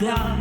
дав,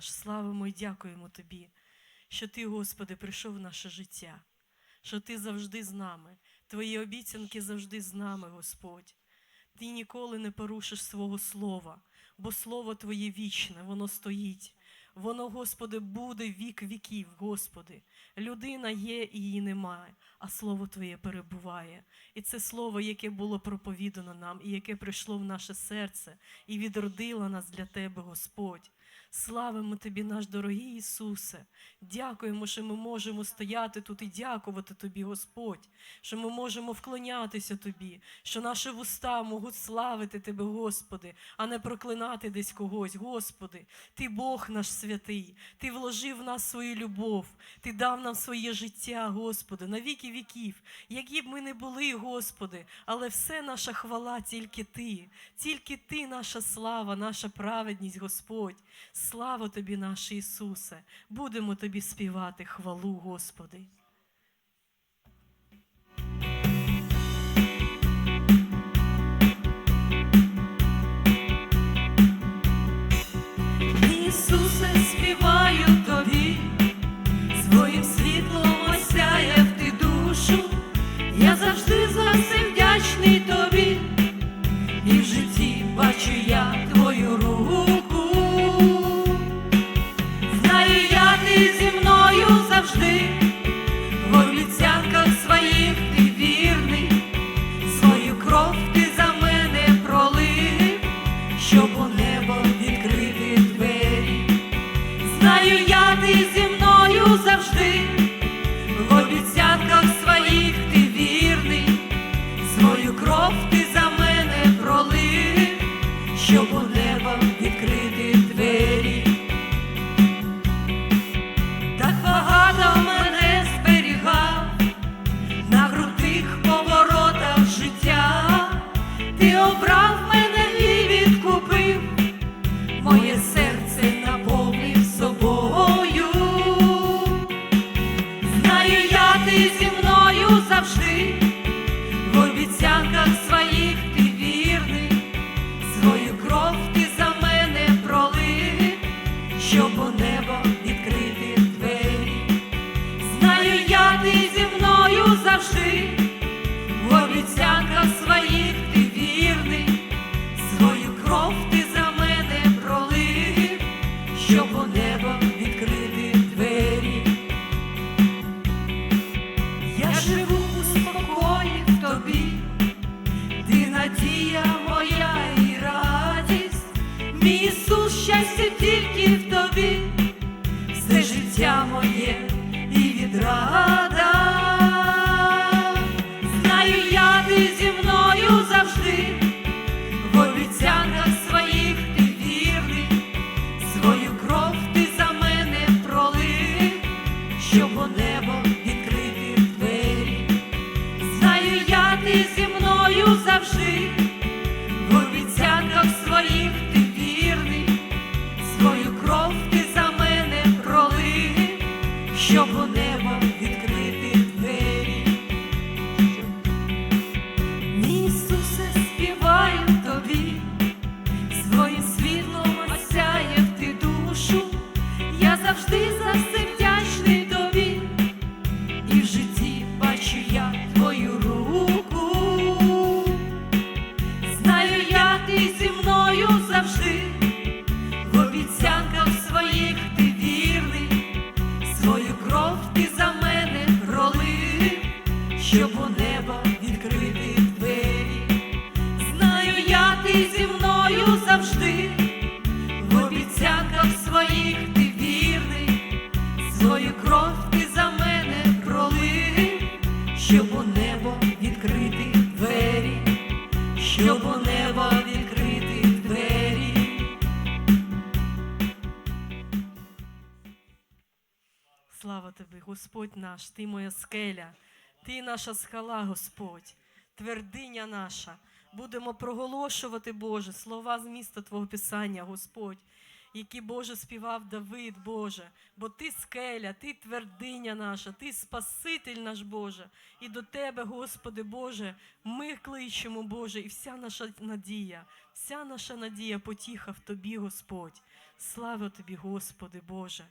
наш, славимо і дякуємо Тобі, що Ти, Господи, прийшов в наше життя, що Ти завжди з нами, Твої обіцянки завжди з нами, Господь. Ти ніколи не порушиш свого слова, бо слово Твоє вічне, воно стоїть. Воно, Господи, буде вік віків, Господи. Людина є і її немає, а Слово Твоє перебуває. І це слово, яке було проповідано нам, і яке прийшло в наше серце, і відродило нас для Тебе, Господь. Славимо Тобі, наш дорогий Ісусе. Дякуємо, що ми можемо стояти тут і дякувати Тобі, Господь, що ми можемо вклонятися Тобі, що наші вуста можуть славити Тебе, Господи, а не проклинати десь когось. Господи, Ти Бог наш святий, Ти вложив в нас свою любов, Ти дав нам своє життя, Господи, на віки віків, які б ми не були, Господи, але все наша хвала тільки Ти, тільки Ти, наша слава, наша праведність, Господь. Слава Тобі, наш Ісусе! Будемо Тобі співати хвалу, Господи. Ісусе, співаю тобі все життя моє. щоб у неба відкрити двері, знаю, я ти зі мною завжди, в обіцянках своїх ти вірний, свою кров ти за мене пролив, щоб у небо відкрити двері, щоб у небо відкрити двері. Слава тобі, Господь наш, ти моя скеля. Ти наша скала, Господь, твердиня наша. Будемо проголошувати, Боже, слова з міста Твого Писання, Господь, які, Боже, співав Давид, Боже, бо Ти скеля, Ти твердиня наша, Ти Спаситель наш, Боже, і до Тебе, Господи, Боже, ми кличемо, Боже, і вся наша надія, вся наша надія потіха в Тобі, Господь. Слава Тобі, Господи, Боже.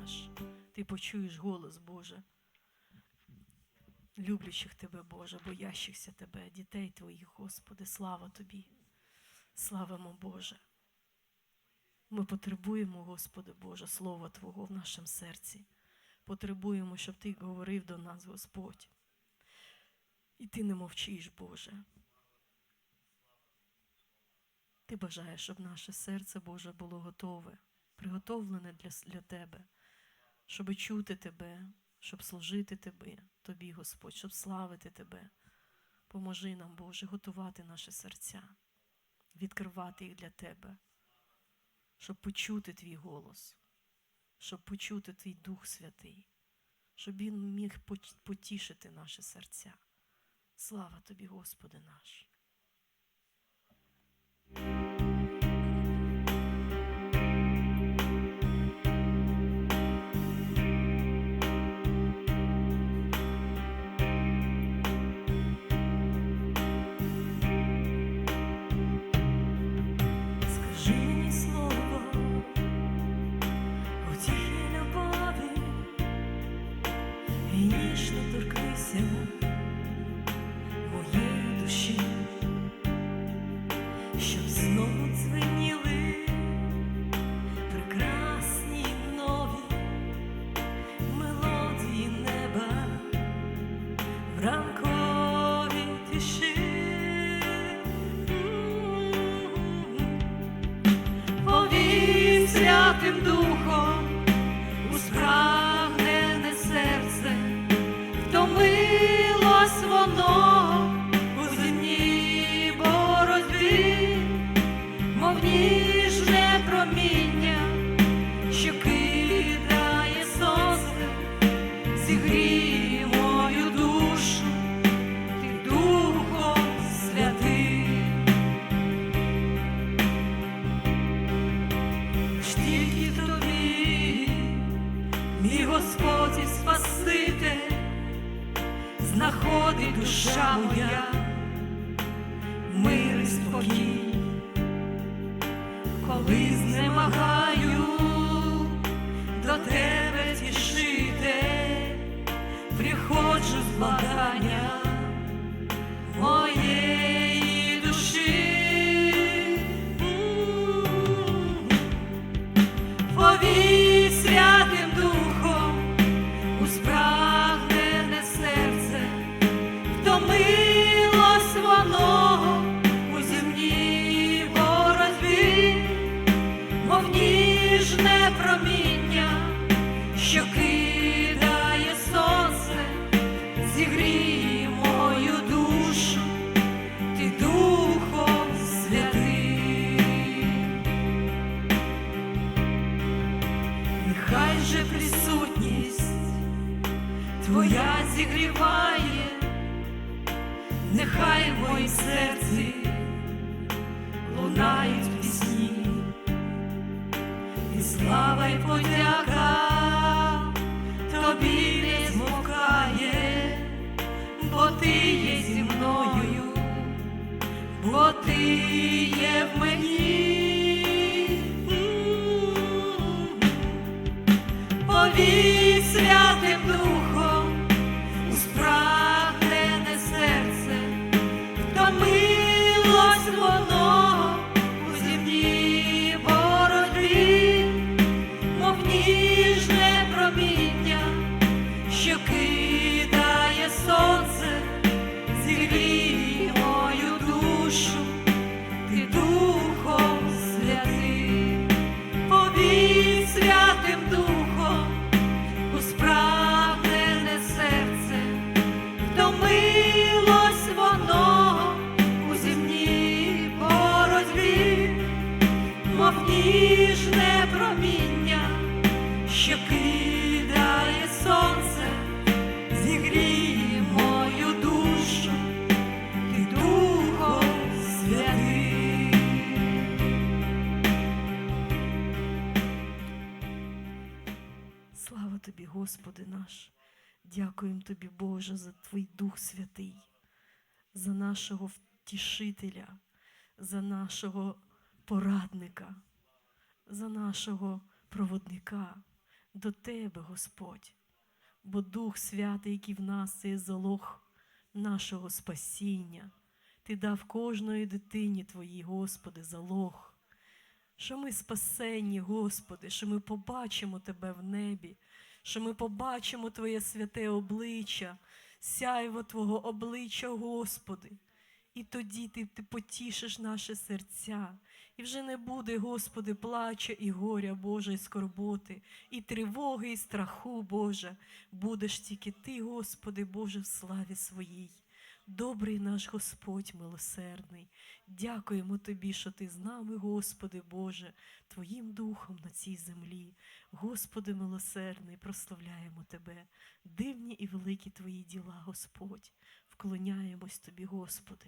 Наш, ти почуєш голос Боже. Люблячих тебе, Боже, боящихся тебе, дітей твоїх, Господи, слава тобі. Славимо Боже. Ми потребуємо, Господи Боже, Слова Твого в нашому серці. Потребуємо, щоб Ти говорив до нас, Господь. І ти не мовчиш, Боже. Ти бажаєш, щоб наше серце, Боже, було готове, приготовлене для, для Тебе, щоб чути Тебе, щоб служити Тебе, Тобі, Господь, щоб славити Тебе. Поможи нам, Боже, готувати наші серця, відкривати їх для Тебе, щоб почути Твій голос, щоб почути Твій Дух Святий, щоб Він міг потішити наші серця. Слава Тобі, Господи наш. Мій Господь і Спаситель, знаходить душа моя, мир і спокій, коли знемагаю до тебе тішити, приходжу з благання Повій Дякуємо Тобі, Боже, за Твій Дух Святий, за нашого втішителя, за нашого порадника, за нашого проводника до Тебе, Господь. Бо Дух Святий, який в нас, це залог нашого спасіння. Ти дав кожної дитині Твоїй, Господи, залог. Що ми спасені, Господи, що ми побачимо Тебе в небі, що ми побачимо Твоє святе обличчя, сяйво Твого обличчя, Господи. І тоді ти, ти потішиш наше серця, і вже не буде, Господи, плача і горя, Боже, і скорботи, і тривоги, і страху, Боже. Будеш тільки Ти, Господи, Боже, в славі своїй. Добрий наш Господь милосердний, дякуємо Тобі, що Ти з нами, Господи Боже, Твоїм духом на цій землі. Господи милосердний, прославляємо Тебе, дивні і великі Твої діла, Господь. Вклоняємось Тобі, Господи.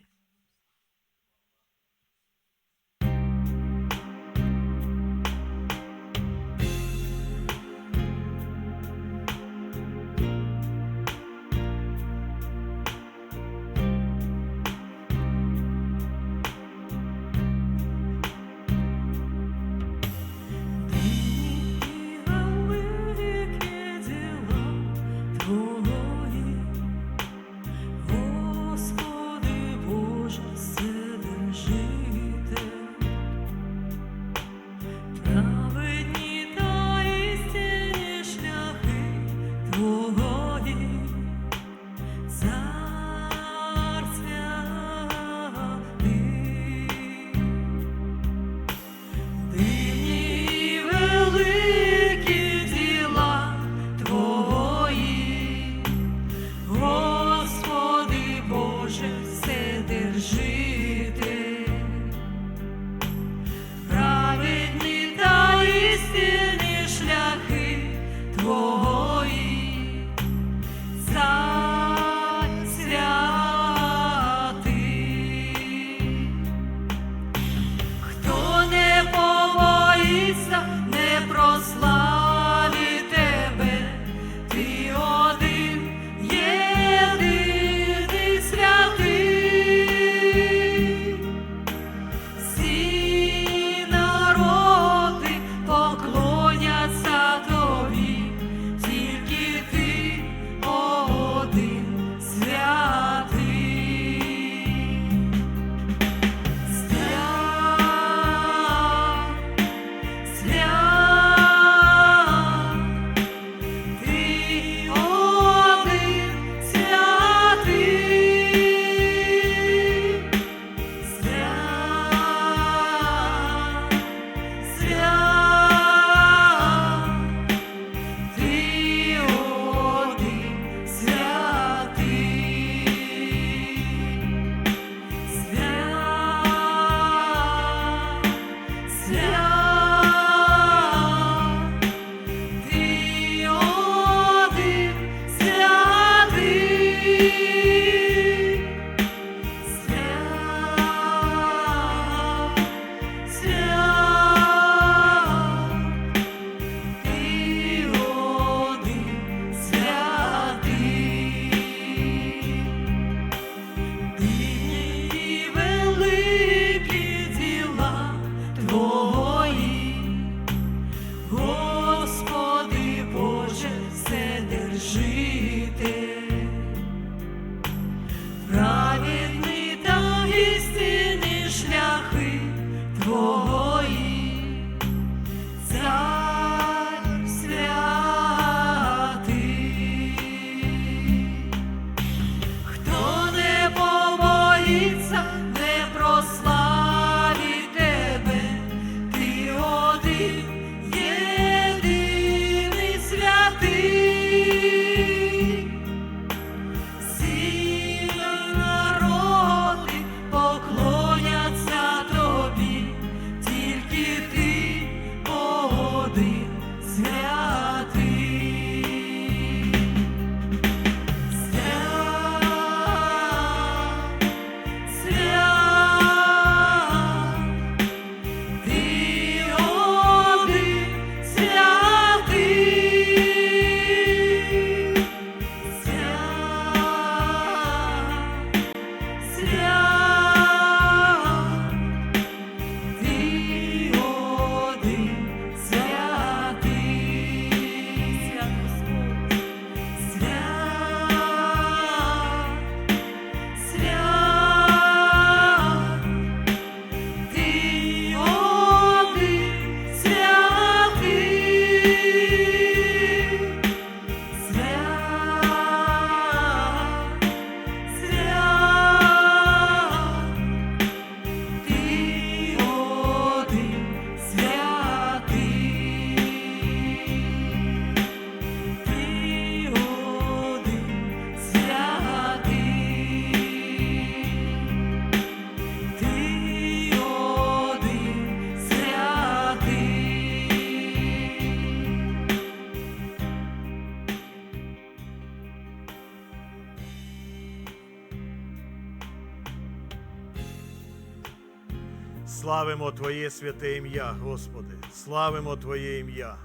Славимо Твоє святе ім'я, Господи, славимо Твоє ім'я.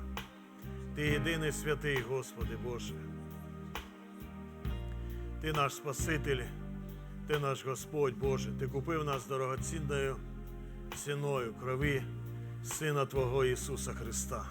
Ти єдиний святий, Господи Боже. Ти наш Спаситель, Ти наш Господь Боже, Ти купив нас дорогоцінною ціною крові Сина Твого Ісуса Христа.